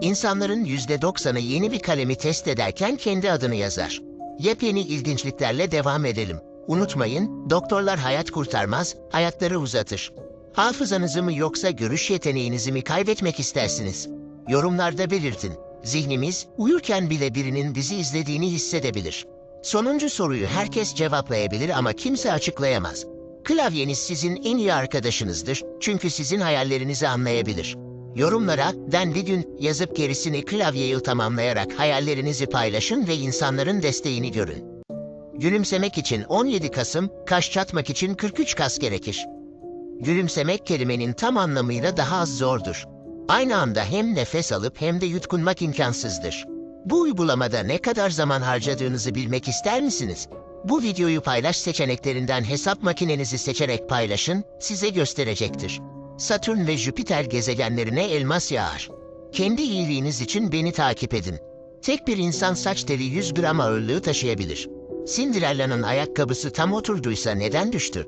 İnsanların %90'ı yeni bir kalemi test ederken kendi adını yazar. Yepyeni ilginçliklerle devam edelim. Unutmayın, doktorlar hayat kurtarmaz, hayatları uzatır. Hafızanızı mı yoksa görüş yeteneğinizi mi kaybetmek istersiniz? Yorumlarda belirtin. Zihnimiz uyurken bile birinin bizi izlediğini hissedebilir. Sonuncu soruyu herkes cevaplayabilir ama kimse açıklayamaz. Klavyeniz sizin en iyi arkadaşınızdır çünkü sizin hayallerinizi anlayabilir. Yorumlara "Den bir gün" yazıp gerisini klavyeyi tamamlayarak hayallerinizi paylaşın ve insanların desteğini görün. Gülümsemek için 17 Kasım, kaş çatmak için 43 kas gerekir. Gülümsemek kelimenin tam anlamıyla daha az zordur. Aynı anda hem nefes alıp hem de yutkunmak imkansızdır. Bu uygulamada ne kadar zaman harcadığınızı bilmek ister misiniz? Bu videoyu paylaş seçeneklerinden hesap makinenizi seçerek paylaşın, size gösterecektir. Satürn ve Jüpiter gezegenlerine elmas yağar. Kendi iyiliğiniz için beni takip edin. Tek bir insan saç teli 100 gram ağırlığı taşıyabilir. Cinderella'nın ayakkabısı tam oturduysa neden düştü?